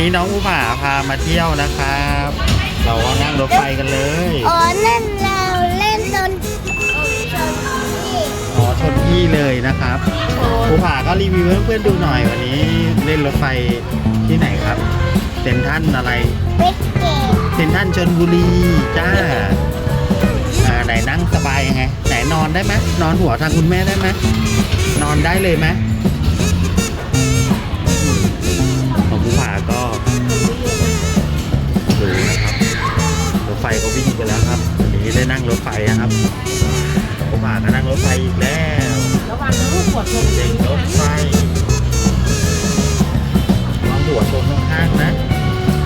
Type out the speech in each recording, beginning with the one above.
นี้น้องอุผาพามาเที่ยวนะครับ เราก็นั่งรถไฟกันเลยอ๋อนั่นเราเล่นจนจนที่อ๋อชนที่เลยนะครับอุผาก็รีวิวให้เพื่อนๆดูหน่อยวันนี้เล่นรถไฟที่ไหนครับเซ็นทรันอะไรเวกเกตเซ็นทรันชนบุรีจ้าอ่าไหนนั่งสบายยังไงไหนนอนได้ไหมนอนหัวทางคุณแม่ได้ไหมนอนได้เลยไหมของผู้ผาก็ นี้ได้นั่งรถไฟนะครับผู้ผาก็นั่งรถไฟอีกแล้วระวังนะลูกปวดลมเด็กรถไฟวางหัวชมข้างๆนะ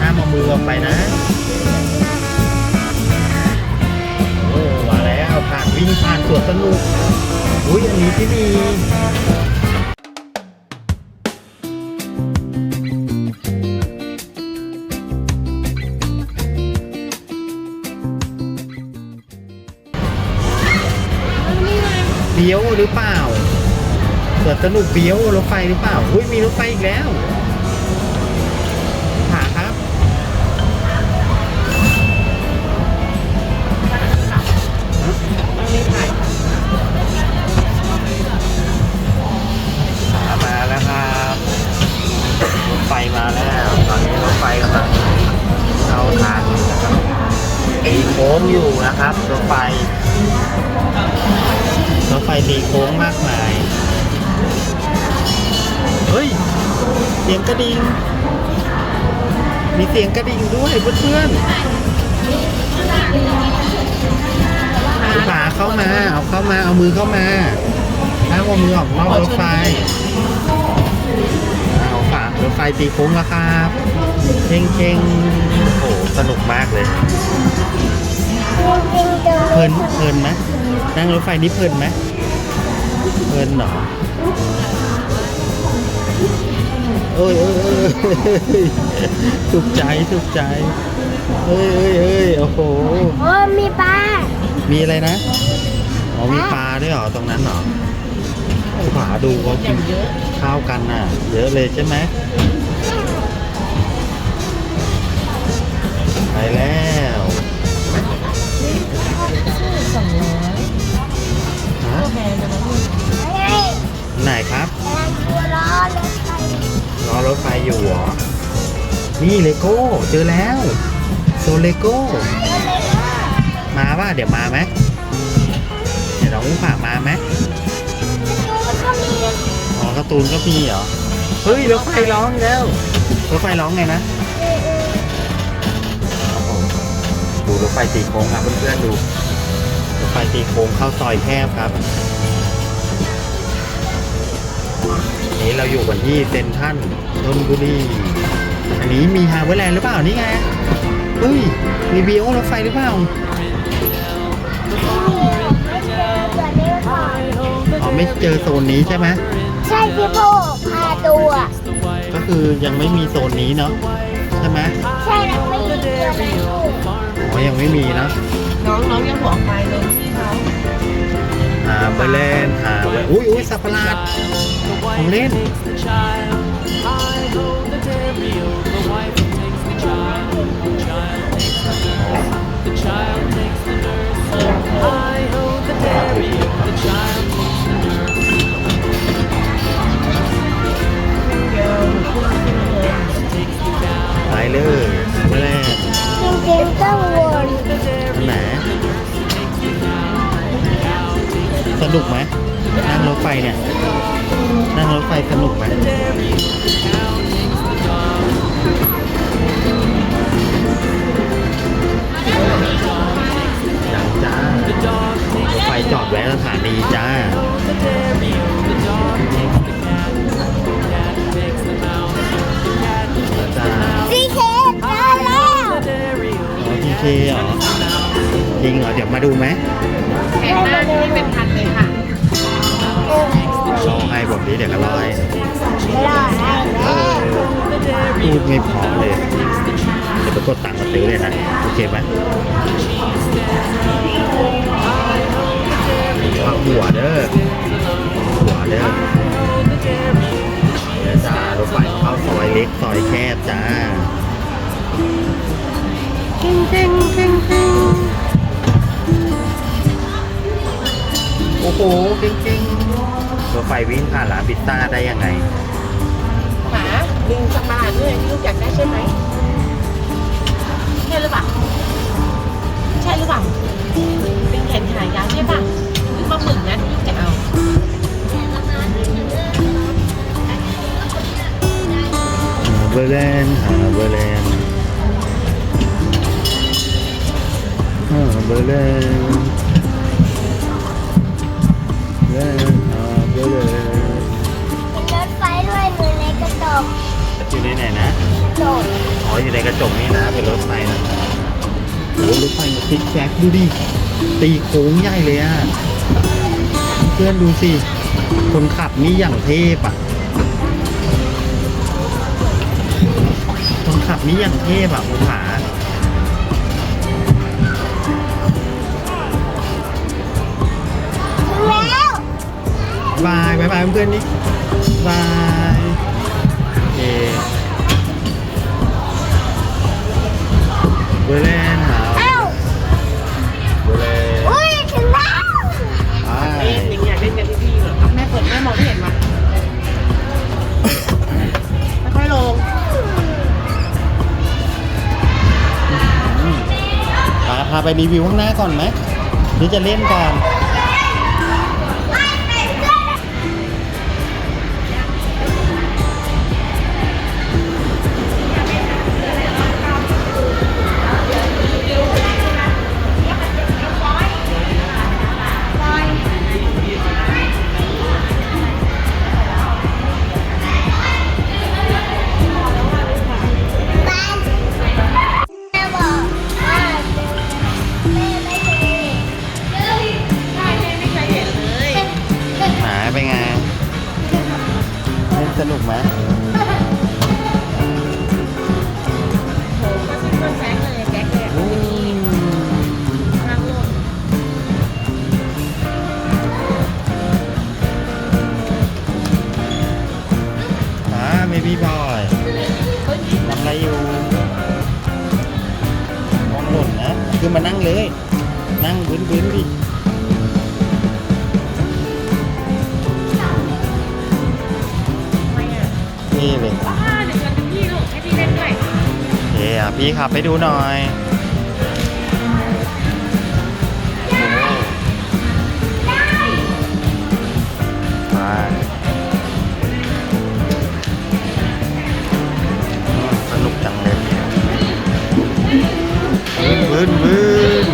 ห้ามเอามือออกไปนะโอ้มาแล้วผ่านวิ่งผ่านสวนสนุกอุ้ยอันนี้ที่มี ยวหรือเปล่าสวนสนุกเบี้ยวรถไฟหรือเปล่า อุ้ยมีรถไฟอีกแล้ว หาครับ มาแล้วครับรถไฟมาแล้ว ตอนนี้รถไฟกำลังเข้าทางอยู่นะครับตีโค้งอยู่นะครับรถไฟ รถไฟตีโค้งมากมาย เฮ้ย เสียงกระดิ่ง มีเสียงกระดิ่งด้วยเพื่อนๆลูกหาเข้ามา เอาเข้ามา เอามือเข้ามาห้ามเอามือออกนอกรถไฟเอาฝารถไฟตีโค้งแล้วครับเข่งเข่งๆโอ้โหสนุกมากเลย เพลินเพลินไหม นั่งรถไฟนี่เพลินไหมเพลินเหรอเอ้ยเอ้ยเอ้ยเอ้ยถูกใจถูกใจเอ้ยเอ้ยเอ้ยโอ้โหโอ้มีปลา มีอะไรนะอ๋อมีปลาด้วยเหรอตรงนั้นเหรอผู้ผาดูเขากินข้าวกันน่ะ เยอะเลยใช่ไหมไปแล้ว นี่เลโก้เจอแล้วโซเลโก้มาป่ะเดี๋ยวมาไหมเดี๋ยวน้องอุ้งฝากมาไหมอ๋อการ์ตูนก็มีเหรอเฮ้ยรถไฟร้องแล้วรถไฟร้องไงนะโอ้โหดูรถไฟตีโค้งครับเพื่อนๆดูรถไฟตีโค้งเข้าซอยแคบครับนี้เราอยู่กันที่เซนทันนนบุรี อันนี้มีฮาร์เวอร์แลนด์หรือเปล่านี่ไงเฮ้ยมีบีโอรถไฟหรือเปล่าไม่เจอตัวนี้ก่อนอ๋อไม่เจอโซนนี้ใช่ไหมใช่ที่พ่อพาดูอะก็คือยังไม่มีโซนนี้เนาะใช่ไหมใช่แล้วไม่มีตัวนั้นลูกอ๋อยังไม่มีเนาะน้องน้องยังหัวออกไปเลยที่เขาฮาร์เวอร์แลนด์ฮาร์เวอร์อุ้ยอุ้ยสัตว์ประหลาดของเล่น ไปเลยไปเลยจริงๆต้องวนอันไหนสนุกไหมนั่งรถไฟเนี่ย นั่งรถไฟสนุกไหม แวะสถานีจ้าจ้าซีเคเจอแล้วอ๋อพีเคเหรอจริงเหรอ เดี๋ยวมาดูไหมแพงมากนี่เป็นพันเลยค่ะโอ้โหรอให้บอกนี้เดี๋ยวก็รอให้รอได้แล้วพูดไม่พอเลยเดี๋ยวไปกดตังค์มาซื้อเลยนะ โอเคไหม ไฟวิ่งผ่านร้านพิซซ่าได้ยังไง หมาลิงสักบาทด้วยที่ลูกอยากได้ใช่ไหมใช่หรือเปล่าใช่หรือเปล่าเป็นแขนขายาวใช่ป่ะหรือปลาหมึกนะที่ลูกจะเอาเบอร์เลนหาเบอร์เลนหาเบอร์เลนเบอร์ เลนหาเบอร์เลนเป็นรถไฟด้วยมือในกระจกอยู่ในไหนนะโดดอ๋ออยู่ในกระจกนี่นะเป็นรถไฟนะโอ้รถไฟมาซิกแซกดูดิตีโค้งใหญ่เลยอะเพื่อนดูสิคนขับนี่อย่างเทพอะคนขับนี่อย่างเทพอะภูผา บายบายบายเพื่อนๆนี่บายโอเคเบอร์เลนหาเอ้าเบอร์เลนอุ้ยถึงแล้วไปนี่ลิงอยากเล่นกับพี่ๆเหรอแม่เปิดแม่มองไม่เห็นวะค่อยๆลงพาพาไปรีวิวข้างหน้าก่อนไหมหรือจะเล่นก่อน สนุกไหมโหก็ซิ่งก็แซงเลยแก๊กเลยอืมนั่งลงหาเบบี้บอยทำอะไรอยู่มองหล่นนะ คือมานั่งเลย นั่งพื้นพื้นๆดิ นี่เลยบ้าเดี๋ยวจะพี่ลูกให้พี่เล่นด้วยเฮ้ยอะพี่ขับไปดูหน่อยโอ้ไปอืมสนุกจังเลยวืนวืน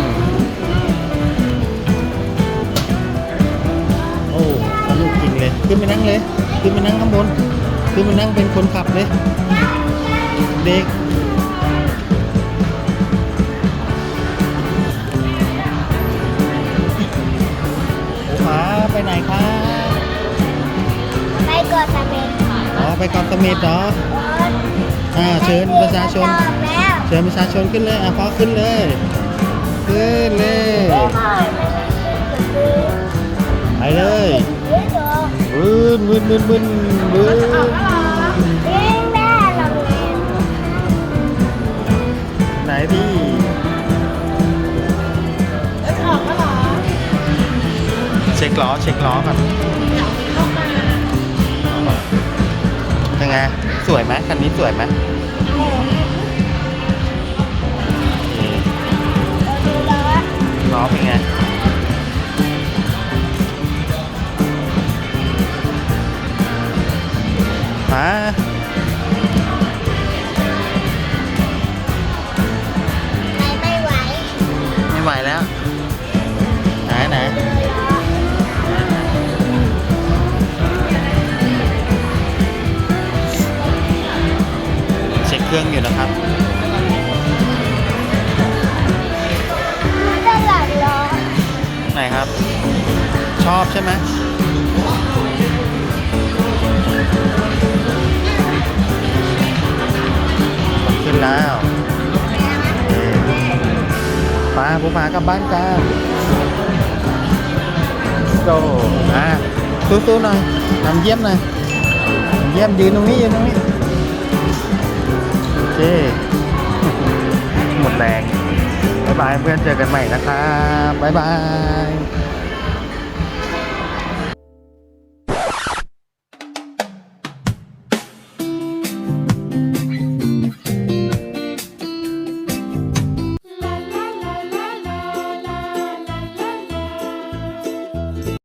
โอ้สนุกจริงเลย ขึ้นไปนั่งเลย ขึ้นไปนั่งข้างบน ขึ้นไปนั่งเป็นคนขับเลยเด็กโอ้ขาไปไหนคะไปกดสเปนอ๋อไปเกาะเสม็ดเหรออ่าเชิญประชาชนจอดแล้วเชิญประชาชนขึ้นเลยอะพอขึ้นเลย ขึ้นเลยไม่พอมันคือไปเลยยืดตัววืนวืนวืนวืนวืนเลี้ยงแม่ลองเล่นไหนพี่เอ้ยออกแล้อเช็คล้อเช็คล้อก่อนเดี๋ยวมีเข้ามาเป็นไงสวยไหมคันนี้สวยไหม งอยู่นะครับด้านหลังล้อไหนครับ ชอบใช่ไหมขึ้นแล้วเออป้าผู้พากลับบ้านกันโตอะสู้ๆหน่อยทำเยี่ยมหน่อยเยี่ยมยืนตรงนี้ยืนตรงนี้ หมดแรง บ๊ายบายเพื่อนเจอกันใหม่นะครับ บ๊ายบาย